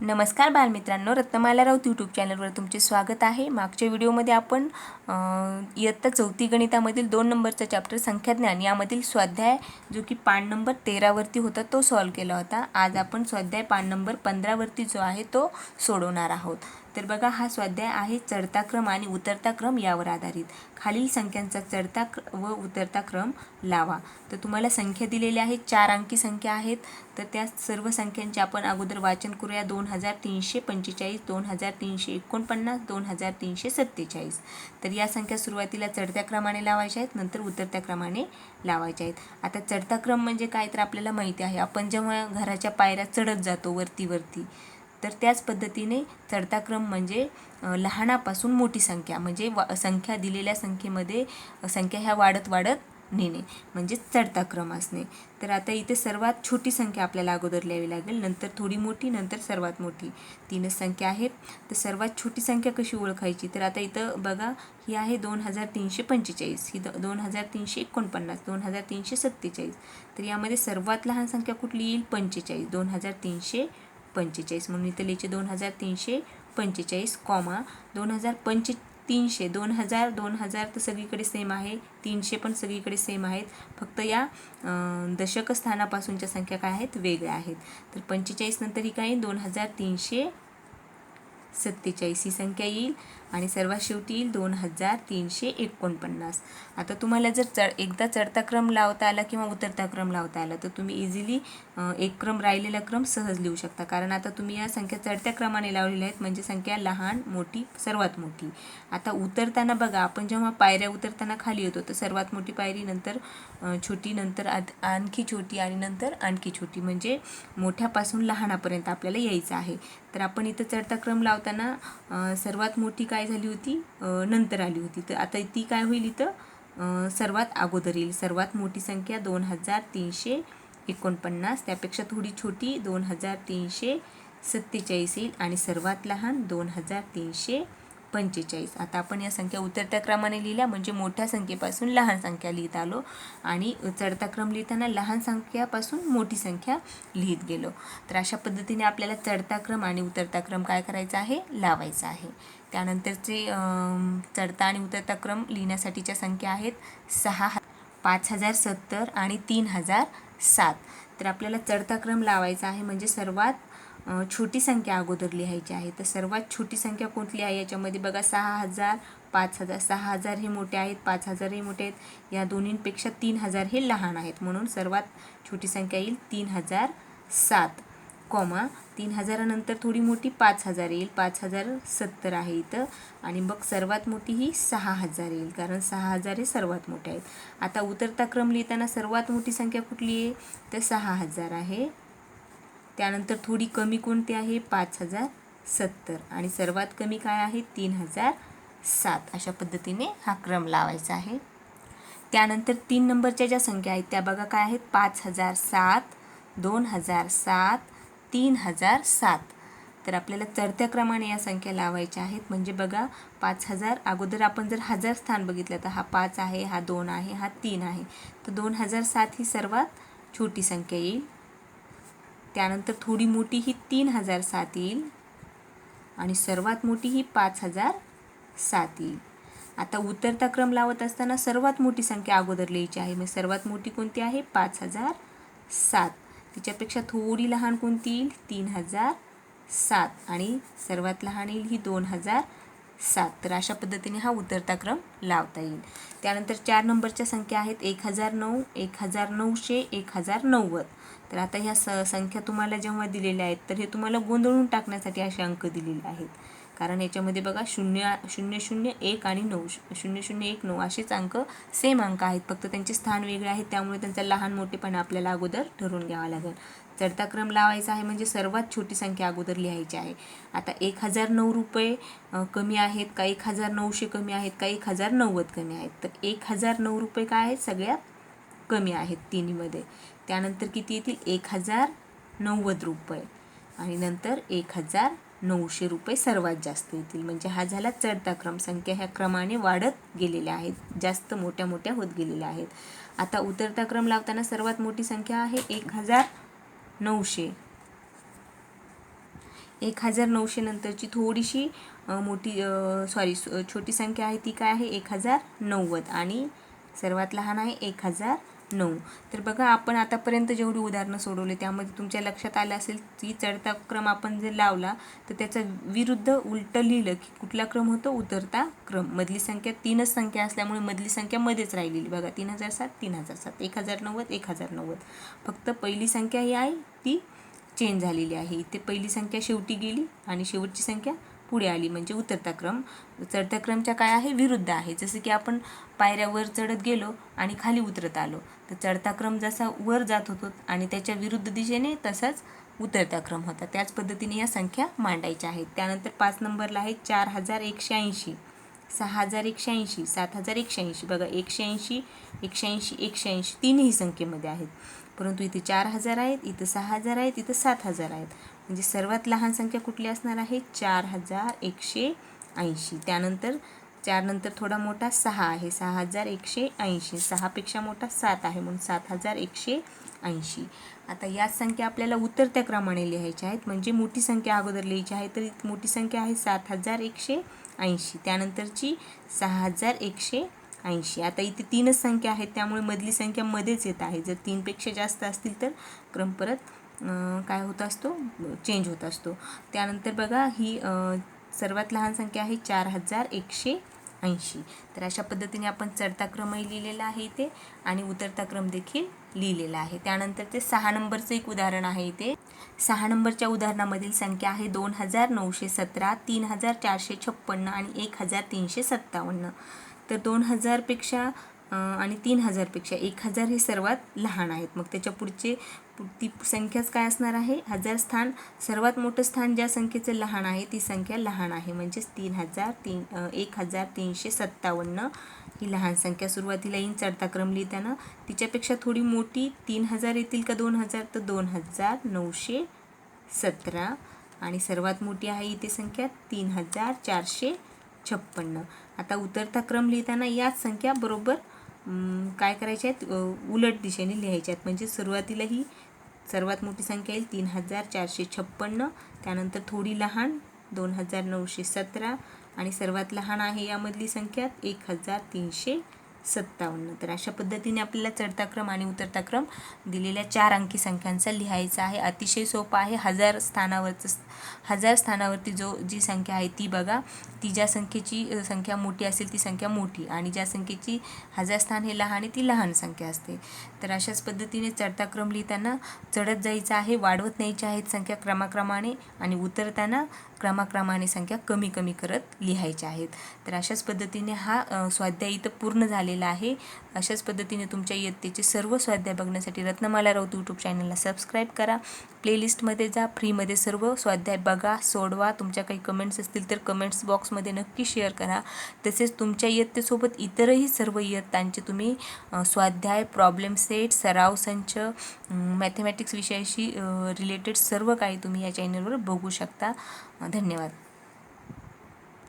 नमस्कार बालमित्रांनो रत्नमाला राऊत यूट्यूब चॅनलवर तुमचे स्वागत आहे. मागच्या व्हिडिओमध्ये आपण इयत्ता चौथी गणितामधील दोन नंबरचा चॅप्टर संख्याज्ञान यामधील स्वाध्याय जो की पान नंबर तेरावरती होता तो सॉल्व केला होता. आज आपण स्वाध्याय पान नंबर पंधरावरती जो आहे तो सोडवणार आहोत. तर बघा हा स्वाध्याय आहे चढता क्रम आणि उतरता क्रम यावर आधारित. खालील संख्यांचा चढता क्र- व उतरता क्रम लावा. तर तुम्हाला संख्या दिलेल्या आहेत चार अंकी संख्या आहेत. तर त्या सर्व संख्यांचे आपण अगोदर वाचन करूया. दोन हजार तीनशे पंचेचाळीस दोन हजार तीनशे एकोणपन्नास दोन हजार तीनशे सत्तेचाळीस. तर या संख्या सुरुवातीला चढत्या क्रमाने लावायच्या आहेत नंतर उतरत्या क्रमाने लावायच्या आहेत. आता चढता क्रम म्हणजे काय तर आपल्याला माहिती आहे. आपण जेव्हा घराच्या पायऱ्या चढत जातो वरती वरती तर त्याच पद्धतीने चढता क्रम म्हणजे लहानापासून मोठी संख्या म्हणजे वा संख्या दिलेल्या संख्येमध्ये संख्या ह्या वाढत वाढत नेणे म्हणजे चढता क्रम असणे. तर आता इथे सर्वात छोटी संख्या आपल्याला अगोदर लिहावी लागेल नंतर थोडी मोठी नंतर सर्वात मोठी. तीनच संख्या आहेत. तर सर्वात छोटी संख्या कशी ओळखायची? तर आता इथं बघा ही आहे दोन हजार तीनशे पंचेचाळीस ही द दोन हजार तीनशे एकोणपन्नास दोन हजार तीनशे सत्तेचाळीस. तर यामध्ये सर्वात लहान संख्या कुठली येईल? पंचेचाळीस. दोन हजार तीनशे पंचेचाळीस म्हणून इथं लिहायचे दोन हजार तीनशे पंचेचाळीस कॉमा दोन हजार पंचे तीनशे दोन हजार दोन हजार तर सगळीकडे सेम आहे. तीनशे पण सगळीकडे सेम आहेत. फक्त या दशक स्थानापासूनच्या संख्या काय आहेत? वेगळ्या आहेत. तर पंचेचाळीस नंतर ही काय? दोन हजार तीनशे सत्तेचाळीस ही संख्या येईल. आणि सर्वात शेवटी येईल दोन हजार तीनशे एकोणपन्नास. आता तुम्हाला जर चढ एकदा चढता क्रम लावता आला किंवा उतरता क्रम लावता आला तर तुम्ही इझिली एक क्रम राहिलेला क्रम सहज लिहू शकता. कारण आता तुम्ही या संख्या चढत्या क्रमाने लावलेल्या आहेत म्हणजे संख्या लहान मोठी सर्वात मोठी. आता उतरताना बघा आपण जेव्हा पायऱ्या उतरताना खाली येतो तर सर्वात मोठी पायरी नंतर छोटी नंतर आद आणखी छोटी आणि नंतर आणखी छोटी. म्हणजे मोठ्यापासून लहानापर्यंत आपल्याला यायचं आहे. तर आपण इथं चढता क्रम लावताना सर्वात मोठी काय काय झाली होती? नंतर आली होती. तर आता ती काय होईल इथं? सर्वात अगोदर येईल. सर्वात मोठी संख्या दोन हजार तीनशे एकोणपन्नास. त्यापेक्षा थोडी छोटी दोन हजार तीनशे सत्तेचाळीस येईल. आणि सर्वात लहान दोन हजार तीनशे पंचेचाळीस. आता आपण या संख्या उतरत्या क्रमाने लिहिल्या म्हणजे मोठ्या संख्येपासून लहान संख्या लिहित आलो. आणि चढता क्रम लिहिताना लहान संख्यापासून मोठी संख्या लिहित गेलो. तर अशा पद्धतीने आपल्याला चढता क्रम आणि उतरता क्रम काय करायचा आहे? लावायचा आहे. त्यानंतरचे चढता आणि उतरता क्रम लिहिण्यासाठीच्या संख्या आहेत सहा पाच हजार सत्तर आणि तीन हजार सात. तर आपल्याला चढता क्रम लावायचा आहे म्हणजे सर्वात छोटी संख्या अगोदर लिहायची आहे. तर सर्वात छोटी संख्या कुठली आहे? याच्यामध्ये बघा सहा हजार पाच हजार सहा हजार हे मोठे आहेत पाच हजार हे मोठे आहेत. या दोन्हींपेक्षा तीन हजार हे लहान आहेत. म्हणून सर्वात छोटी संख्या येईल तीन हजार सात कॉमा तीन हजारानंतर थोडी मोठी पाच हजार येईल. पाच हजार सत्तर आहे इथं. आणि मग सर्वात मोठी ही सहा हजार येईल कारण सहा हजार हे सर्वात मोठे आहेत. आता उतरता क्रम लिहिताना सर्वात मोठी संख्या कुठली आहे? तर सहा हजार आहे. त्यानंतर थोडी कमी कोणती आहे? पाच हजार सत्तर. आणि सर्वात कमी काय आहे? तीन हजार सात. अशा पद्धतीने हा क्रम लावायचा आहे. त्यानंतर तीन नंबरच्या ज्या संख्या आहेत त्या बघा काय आहेत? पाच हजार सात दोन हजार सात तीन हजार सात. तर आपल्याला चढत्या क्रमाने या संख्या लावायच्या आहेत. म्हणजे बघा पाच हजार अगोदर आपण जर हजार स्थान बघितलं तर हा पाच आहे हा दोन आहे हा तीन आहे. तर दोन हजार सात ही सर्वात छोटी संख्या येईल. त्यानंतर थोडी मोठी ही तीन हजार सात येईल. आणि सर्वात मोठी ही पाच हजार सात येईल. आता उतरता क्रम लावत असताना सर्वात मोठी संख्या अगोदर लिहायची आहे. मग सर्वात मोठी कोणती आहे? पाच हजार सात. तिच्यापेक्षा थोडी लहान कोणती येईल? तीन हजार सात. आणि सर्वात लहान येईल ही दोन हजार सात. तर अशा पद्धतीने हा उतरता क्रम लावता येईल. त्यानंतर चार नंबरच्या संख्या आहेत एक हजार नऊ एक हजार नऊशे एक हजार नव्वद. तर आता ह्या स संख्या तुम्हाला जेव्हा दिलेल्या आहेत तर हे तुम्हाला गोंधळून टाकण्यासाठी असे अंक दिलेले आहेत. कारण याच्यामध्ये बघा शून्य शून्य शून्य एक आणि नऊ शून्य शून्य एक नऊ असेच अंक सेम अंक आहेत. फक्त त्यांचे स्थान वेगळे आहेत त्यामुळे त्यांचा लहान मोठेपणा आपल्याला अगोदर ठरवून घ्यावा लागेल. चढता क्रम लावायचा आहे म्हणजे सर्वात छोटी संख्या अगोदर लिहायची आहे. आता एक हजार नऊ रुपये कमी आहेत का? एक हजार नऊशे कमी आहेत का? एक हजार नव्वद कमी आहेत. तर एक हजार नऊ रुपये काय आहेत? सगळ्यात कमी आहेत तिन्हीमध्ये. त्यानंतर किती येतील? एक हजार नव्वद रुपये. आणि नंतर एक हजार नऊशे रुपये सर्वात जास्त येतील. म्हणजे हा झाला चढता क्रम. संख्या ह्या क्रमाने वाढत गेलेल्या आहेत. जास्त मोठ्या मोठ्या होत गेलेल्या आहेत. आता उतरता क्रम लावताना सर्वात मोठी संख्या आहे एक हजार नऊशे. एक हजार नऊशे नंतरची थोडीशी मोठी सॉरी छोटी संख्या आहे ती काय आहे? एक हजार नव्वद. आणि सर्वात लहान आहे एक हजार नऊ तर बघा आपण आतापर्यंत जेवढी उदाहरणं सोडवली त्यामध्ये तुमच्या लक्षात आलं असेल की चढता क्रम आपण जर लावला तर त्याचा विरुद्ध उलटं लिहिलं की कुठला क्रम होतो? उतरता क्रम. मधली संख्या तीनच संख्या असल्यामुळे मधली संख्या मध्येच राहिलेली. बघा तीन हजार सात तीन हजार सात. एक हजार नव्वद एक हजार नव्वद. फक्त पहिली संख्या ही आहे ती चेंज झालेली आहे. इथे पहिली संख्या शेवटी गेली आणि शेवटची संख्या पुढे आली म्हणजे उतरता क्रम चढता क्रमच्या काय आहे? विरुद्ध आहे. जसं की आपण पायऱ्यावर चढत गेलो आणि खाली उतरत आलो. तर चढता क्रम जसा वर जात होतो आणि त्याच्या विरुद्ध दिशेने तसाच उतरता क्रम होता. त्याच पद्धतीने या संख्या मांडायच्या आहेत. त्यानंतर पाच नंबरला आहे चार हजार एकशे ऐंशी सहा हजार एकशे ऐंशी सात हजार एकशे ऐंशी बघा एकशे ऐंशी एकशे ऐंशी एकशे ऐंशी तीनही संख्येमध्ये आहेत. परंतु इथे चार हजार आहेत इथं सहा हजार आहेत इथं सात हजार आहेत. म्हणजे सर्वात लहान संख्या कुठली असणार आहे? चार हजार एकशे ऐंशी. त्यानंतर चारनंतर थोडा मोठा सहा आहे. सहा हजार एकशे ऐंशी. सहापेक्षा मोठा सात आहे. म्हणून सात हजार एकशे ऐंशी. आता याच संख्या आपल्याला उतरत्या क्रमाने लिहायच्या आहेत. म्हणजे मोठी संख्या अगोदर लिहायची आहे तर मोठी संख्या आहे सात हजार एकशे ऐंशी. त्यानंतरची सहा हजार एकशे ऐंशी. आता इथे तीनच संख्या आहेत. त्यामुळे मधली संख्या मध्येच येत आहे. जर तीनपेक्षा जास्त असतील तर क्रम परत काय होत असतो? चेंज होत असतो. त्यानंतर बघा ही सर्वात लहान संख्या आहे चार हजार एकशे ऐंशी. तर अशा पद्धतीने आपण चढता क्रमही लिहिलेला आहे इथे आणि उतरता क्रम देखील लिहिलेला आहे. त्यानंतर ते सहा नंबरचं एक उदाहरण आहे इथे. सहा नंबरच्या उदाहरणामधील संख्या आहे दोन हजार नऊशे सतरा तीन हजार चारशे छप्पन्न आणि एक हजार तीनशे सत्तावन्न. तर दोन हजारपेक्षा आणि तीन हजारपेक्षा. एक हजार हे सर्वात लहान आहेत. मग त्याच्या पुढचे ती संख्याच काय असणार आहे? हजार स्थान सर्वात मोठं स्थान ज्या संख्येचं लहान आहे ती संख्या लहान आहे. म्हणजेच तीन हजार तीन एक हजार तीनशे सत्तावन्न ही लहान संख्या. सुरुवातीला येईन चढता क्रम लिहिताना तिच्यापेक्षा थोडी मोठी तीन हजार येतील का दोन हजार? तर दोन हजार नऊशे सतरा. आणि सर्वात मोठी आहे इथे संख्या तीन हजार चारशे छप्पन्न. आता उतरता क्रम लिहिताना याच संख्या बरोबर काय करायच्या आहेत? उलट दिशेने लिहायच्या आहेत. म्हणजे सुरुवातीला ही सर्वात मोठी संख्या येईल तीन हजार चारशे छप्पन्न. त्यानंतर थोडी लहान दोन हजार नऊशे सतरा. आणि सर्वात लहान आहे यामधली संख्या एक हजार तीनशे सत्तावन्न. तर अशा पद्धतीने आपल्याला चढता क्रम आणि उतरता क्रम दिलेल्या चार अंकी संख्यांचा लिहायचा आहे. अतिशय सोपा आहे. हजार स्थानावरचं हजार स्थानावरती जो जी संख्या आहे ती बघा. ती ज्या संख्येची संख्या मोठी असेल ती संख्या मोठी आणि ज्या संख्येची हजार स्थान हे लहान आहे ती लहान संख्या असते. तर अशाच पद्धतीने चढता क्रम लिहिताना चढत जायचं आहे. वाढवत न्यायची आहेत संख्या क्रमाक्रमाने आणि उतरताना क्रमाक्रमाने संख्या कमी कमी करत लिहायच्या आहेत. तर अशाच पद्धतीने हा स्वाध्याय इथं पूर्ण झालेला आहे. अशाच पद्धतीने तुमच्या इयत्तेचे सर्व स्वाध्याय बघण्यासाठी रत्नमाला राऊत यूट्यूब चॅनलला सबस्क्राईब करा. प्लेलिस्टमध्ये जा फ्रीमध्ये सर्व स्वाध्याय बघा सोडवा. तुमच्या काही कमेंट्स असतील तर कमेंट्स बॉक्समध्ये नक्की शेअर करा. तसेच तुमच्या इयत्तेसोबत इतरही सर्व इयत्तांचे तुम्ही स्वाध्याय प्रॉब्लेम सेट सराव संच मॅथमॅटिक्स विषयाशी रिलेटेड सर्व काही तुम्ही या चॅनलवर बघू शकता. धन्यवाद.